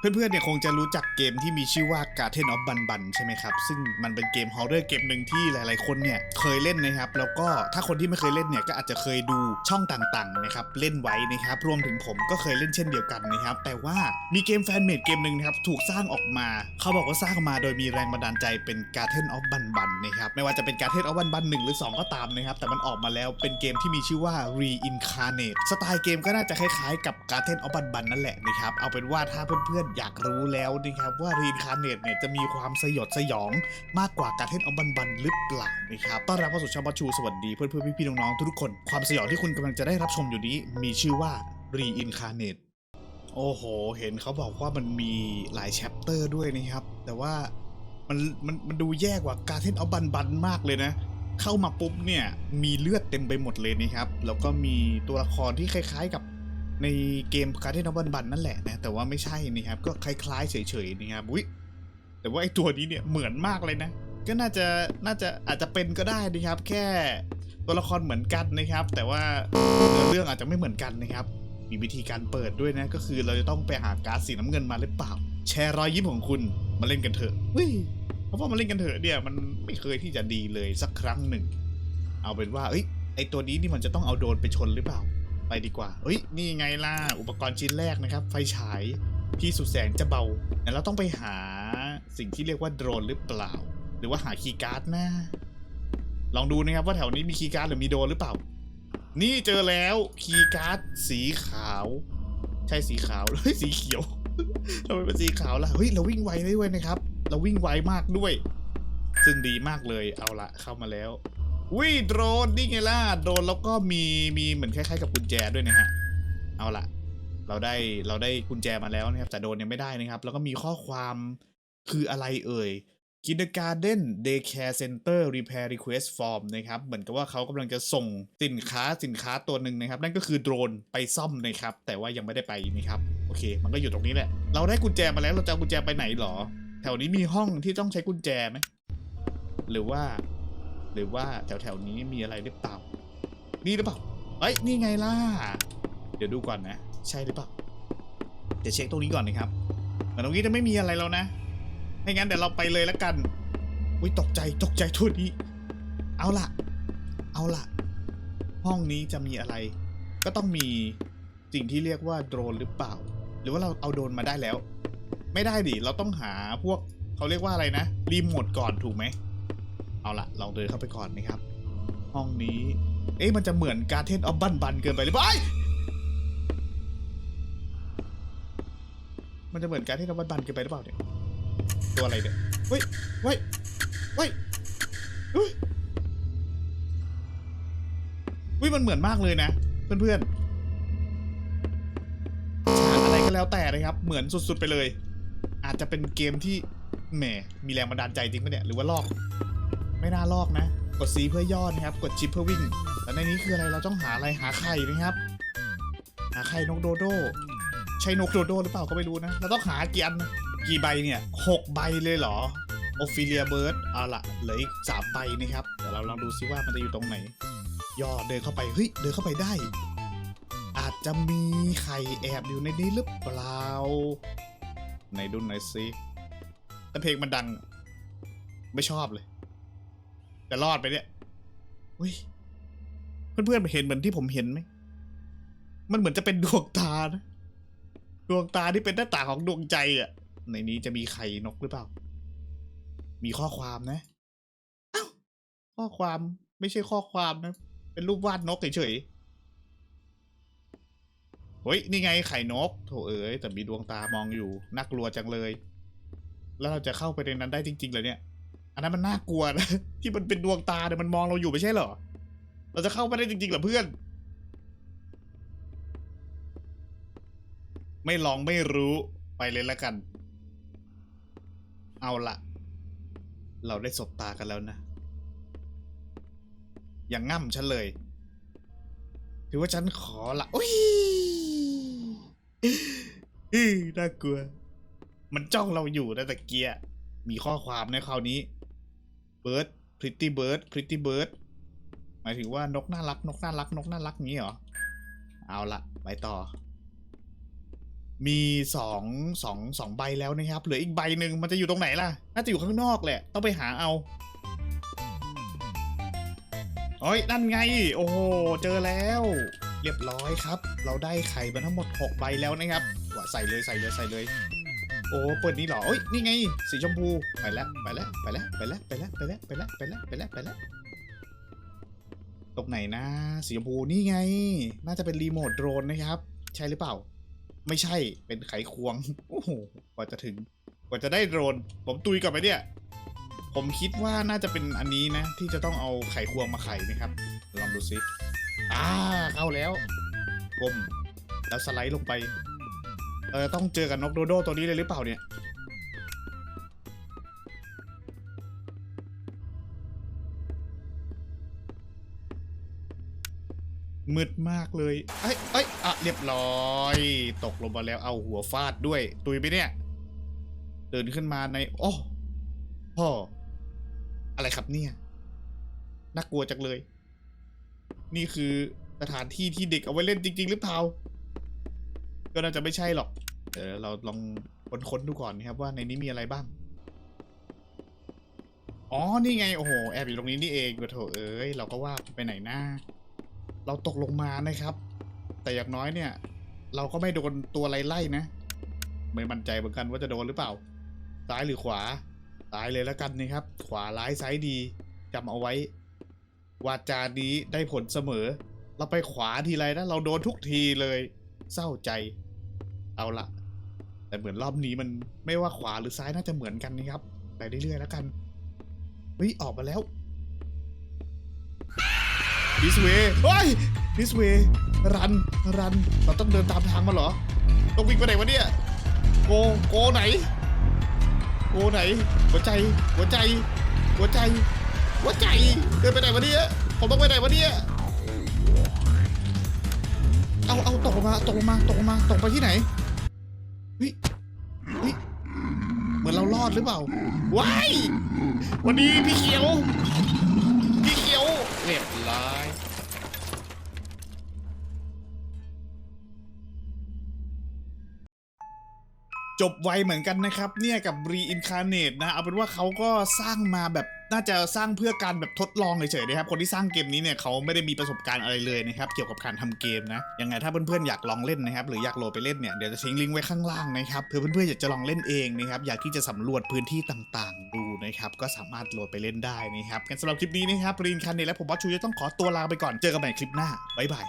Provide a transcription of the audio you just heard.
เพื่อนๆเนี่ยคงจะรู้จักเกมที่มีชื่อว่า Garden of Bun Bun ใช่ไหมครับ ซึ่งมันเป็นเกมฮอ r ์เรอร์เกมหนึ่งที่หลายๆคนเนี่ยเคยเล่นนะครับ แล้วก็ถ้าคนที่ไม่เคยเล่นเนี่ยก็อาจจะเคยดูช่องต่างๆนะครับเล่นไว้นะครับรวมถึงผมก็เคยเล่นเช่นเดียวกันนะครับ แต่ว่ามีเกมแฟนเมดเกมหนึ่งนะครับถูกสร้างออกมา เขาบอกว่าสร้างมาโดยมีแรงบันดาลใจเป็น Garden of Bun Bun นะครับไม่ว่าจะเป็น Garden of Bun Bun 1หรือ 2 ก็ตามนะครับแต่มันออกมาแล้วเป็นเกมที่มีชื่อว่า Reincarnate สไตล์เกมก็น่าจะคล้ายๆ กับ Garden of Bun Bun นั่นแหละนะครับเอาเป็นว่าถ้าเพื่อนอยากรู้แล้วนะครับว่า Reincarnate เนี่ยจะมีความสยดสยองมากกว่า Garden of Bun Bun หรือเปล่านะครับต้อนรับเข้าสู่ช่องบัชชูสวัสดีเพื่อนๆพี่ๆน้องๆทุกคน ความสยองที่คุณกำลังจะได้รับชมอยู่นี้ มีชื่อว่า Reincarnate โอ้โห เห็นเขาบอกว่ามันมีหลายแชปเตอร์ด้วยนะครับ แต่ว่ามันมันมันดูแย่กว่าการเทนเอาบันบันมากเลยนะเข้ามาปุ๊บเนี่ยมีเลือดเต็มไปหมดเลยนะครับ แล้วก็มีตัวละครที่คล้ายๆกับ ในเกมการเทนเอบันบันนั่นแหละนะแต่ว่าไม่ใช่นะครับก็คล้ายๆ เฉยๆนะครับอุ้ยแต่ว่าไอ้ตัวนี้เนี่ยเหมือนมากเลยนะ ก็น่าจะน่าจะอาจจะเป็นก็ได้นะครับ แค่ตัวละครเหมือนกันนะครับ แต่ว่าเนื้อเรื่องอาจจะไม่เหมือนกันนะครับ มีวิธีการเปิดด้วยนะ ก็คือเราจะต้องไปหาการ์ดสีน้ำเงินมาหรือเปล่า แชร์รอยยิ้มของคุณมาเล่นกันเถอะวิเพราะว่ามาเล่นกันเถอะเนี่ยมันไม่เคยที่จะดีเลยสักครั้งหนึ่ง เอาเป็นว่าเอ้ยไอตัวนี้นี่มันจะต้องเอาโดนไปชนหรือเปล่า ไปดีกว่าเอ้ย นี่ไงล่ะ อุปกรณ์ชิ้นแรกนะครับ ไฟฉายที่สุดแสนจะเบาแต่เราต้องไปหาสิ่งที่เรียกว่าโดรนหรือเปล่า หรือว่าหาคีย์การ์ดนะ ลองดูนะครับว่าแถวนี้มีคีย์การ์ดหรือมีโดรนหรือเปล่า นี่เจอแล้วคีย์การ์ดสีขาว ใช่สีขาวเฮ้ยสีเขียวทำไมเป็นสีขาวล่ะ เฮ้ย เราวิ่งไวได้ด้วยนะครับ เราวิ่งไวมากด้วย ซึ่งดีมากเลย เอาละเข้ามาแล้ว วิ่งโดรนนี่ไงล่ะโดรนแล้วก็มีมีเหมือนคล้ายๆกับกุญแจด้วยนะฮะ เอาละเราได้เราได้กุญแจมาแล้วนะครับ แต่โดรนยังไม่ได้นะครับ แล้วก็มีข้อความคืออะไรเอ่ย Kindergarten Daycare Center Repair Request Form นะครับ เหมือนกับว่าเขากำลังจะส่งสินค้าสินค้าตัวหนึ่งนะครับ นั่นก็คือโดรนไปซ่อมนะครับ แต่ว่ายังไม่ได้ไปนะครับ โอเค มันก็อยู่ตรงนี้แหละ เราได้กุญแจมาแล้วเราจะกุญแจไปไหนหรอ แถวนี้มีห้องที่ต้องใช้กุญแจไหมหรือว่า หรือว่าแถวแถวๆนี้มีอะไรหรือเปล่า นี่หรือเปล่าเอ้ยนี่ไงล่ะ เดี๋ยวดูก่อนนะ ใช่หรือเปล่า เดี๋ยวเช็คตรงนี้ก่อนนะครับแต่ตรงนี้จะไม่มีอะไรแล้วนะไม่งั้นเดี๋ยวเราไปเลยแล้วกัน อุ้ยตกใจตกใจทุดนี้ เอาล่ะ เอาล่ะ ห้องนี้จะมีอะไร ก็ต้องมีสิ่งที่เรียกว่าโดรนหรือเปล่า หรือว่าเราเอาโดรนมาได้แล้ว ไม่ได้ดิ เราต้องหาพวกเขาเรียกว่าอะไรนะ รีโมทก่อนถูกไหม เอาละลองเดินเข้าไปก่อนนะครับ ห้องนี้ เอ๊ะมันจะเหมือนการเทนออฟบันบันเกินไปหรือเปล่าเอ้ยมันจะเหมือนการเทนออฟบันบันเกินไปหรือเปล่าเนี่ยตัวอะไรเนี่ยเฮ้ยเฮ้ยเฮ้ยเฮ้ยเฮ้ยมันเหมือนมากเลยนะ เพื่อนๆฉากอะไรก็แล้วแต่นะครับ เหมือนสุดๆไปเลย อาจจะเป็นเกมที่แหมมีแรงบันดาลใจจริงปะเนี่ย หรือว่าลอก ไม่น่าลอกนะ กด C เพื่อย่อนะครับ กดชิปเพื่อวิ่ง แต่ในนี้คืออะไร เราต้องหาอะไร หาไข่นะครับ หาไข่นกโดโด ใช่นกโดโดหรือเปล่าก็ไม่รู้นะ เราต้องหากี่อัน กี่ใบเนี่ยหกใบเลยเหรอ โอฟิเลียเบิร์ดเอาละเหลืออีกสามใบนะครับ เดี๋ยวเราลองดูซิว่ามันจะอยู่ตรงไหน ย่อเดินเข้าไป เฮ้ย เดินเข้าไปได้ อาจจะมีไข่แอบอยู่ในนี้หรือเปล่าไหนดูหน่อยสิแต่เพลงมันดัง ไม่ชอบเลย แต่รอดไปเนี่ยเฮ้ยเพื่อนๆเห็นเหมือนที่ผมเห็นไหม มันเหมือนจะเป็นดวงตานะ ดวงตาที่เป็นหน้าต่างของดวงใจอะ ในนี้จะมีไข่นกหรือเปล่า มีข้อความนะอ้าวข้อความไม่ใช่ข้อความนะ เป็นรูปวาดนกเฉยๆเฮ้ย นี่ไงไข่นก โถเอ๋ยแต่มีดวงตามองอยู่ น่ากลัวจังเลย แล้วเราจะเข้าไปในนั้นได้จริงๆเหรอเนี่ย อันนั้นมันน่ากลัวนะที่มันเป็นดวงตาเนี่ยมันมองเราอยู่ไม่ใช่เหรอ เราจะเข้าไปได้จริงๆเหรอเพื่อน ไม่ลองไม่รู้ไปเลยแล้วกัน เอาละเราได้สบตากันแล้วนะ อย่างง่ำฉันเลย ถือว่าฉันขอละอุ้ยน่ากลัว มันจ้องเราอยู่นะตะเกียมีข้อความในคราวนี้ bird pretty bird pretty bird หมายถึงว่านกน่ารัก นกน่ารัก นกน่ารักงี้เหรอ เอาละไปต่อ มีสองสองสองใบแล้วนะครับ เหลืออีกใบหนึ่งมันจะอยู่ตรงไหนล่ะ น่าจะอยู่ข้างนอกแหละ ต้องไปหาเอาโอ้ยนั่นไง โอ้โห เจอแล้ว เรียบร้อยครับ เราได้ไข่มาทั้งหมด 6 ใบแล้วนะครับว่าใส่เลยใส่เลยใส่เลย โอ้เปิดนี่เหรอเอ้ยนี่ไง สีชมพูไปแล้วไปแล้วไปแล้วไปแล้วไปแล้วไปแล้วไปแล้วไปแล้วไปแล้วไปแล้วตรงไหนนะ สีชมพูนี่ไง น่าจะเป็นรีโมทโดรนนะครับ ใช่หรือเปล่า ไม่ใช่เป็นไขควงโอ้โหกว่าจะถึง กว่าจะได้โดรน ผมตุยกลับไปเนี่ย ผมคิดว่าน่าจะเป็นอันนี้นะ ที่จะต้องเอาไขควงมาไขนะครับ ลองดูซิอ่าเข้าแล้วก้มแล้วสไลด์ลงไป เออต้องเจอกับนกโดโดตัวนี้เลยหรือเปล่าเนี่ย มืดมากเลยเอ้ยเอ้ยอะเรียบร้อย ตกลงมาแล้วเอาหัวฟาดด้วย ตุยไปเนี่ย เดินขึ้นมาใน โอ้พ่อ อะไรครับเนี่ย น่ากลัวจังเลย นี่คือสถานที่ที่เด็กเอาไว้เล่นจริง ๆ หรือเปล่า ก็น่าจะไม่ใช่หรอกเดี๋ยวเราลองค้นๆดูก่อนนะครับว่าในนี้มีอะไรบ้าง อ๋อ นี่ไง โอ้โห แอบอยู่ตรงนี้นี่เองกระโถเอ้ย เราก็ว่าไปไหนหน้า เราตกลงมานะครับ แต่อย่างน้อยเนี่ย เราก็ไม่โดนตัวอะไรไล่นะ ไม่มั่นใจเหมือนกันว่าจะโดนหรือเปล่า ซ้ายหรือขวา ซ้ายเลยแล้วกันนะครับ ขวาร้ายซ้ายดีจำเอาไว้ วาจานี้ได้ผลเสมอ เราไปขวาทีไรนะ เราโดนทุกทีเลย เศร้าใจ เอาละแต่เหมือนรอบนี้มันไม่ว่าขวาหรือซ้ายน่าจะเหมือนกันนะครับ ไปเรื่อยๆแล้วกัน เฮ้ย ออกมาแล้ว this way เฮ้ย this way รัน รัน เราต้องเดินตามทางมาเหรอ ต้องวิ่งไปไหนวะเนี่ย โก โกไหน โกไหน หัวใจ หัวใจ หัวใจ หัวใจ เดินไปไหนวะเนี่ย ผมต้องไปไหนวะเนี่ย ตกลงมาตกลงมาตกลงมาตกไปที่ไหนเฮ้ยเฮ้ยเหมือนเรารอดหรือเปล่าว้ายวันนี้พี่เขียว พี่เขียวเรียบร้อย จบไวเหมือนกันนะครับเนี่ยกับ Reincarnate นะเอาเป็นว่าเขาก็สร้างมาแบบน่าจะสร้างเพื่อการแบบทดลองเฉยๆนะครับ คนที่สร้างเกมนี้เนี่ยเขาไม่ได้มีประสบการณ์อะไรเลยนะครับ เกี่ยวกับการทำเกมนะ ยังไงถ้าเพื่อนๆอยากลองเล่นนะครับ หรืออยากโหลดไปเล่นเนี่ย เดี๋ยวจะทิ้งลิงก์ไว้ข้างล่างนะครับ เพื่อเพื่อนๆอยากจะลองเล่นเองนะครับ อยากที่จะสำรวจพื้นที่ต่างๆ ดูนะครับ ก็สามารถโหลดไปเล่นได้นะครับงั้นสำหรับคลิปนี้นะครับ Reincarnate และผมว่าชูจะต้องขอตัวลาไปก่อน เจอกันใหม่คลิปหน้า บ๊ายบาย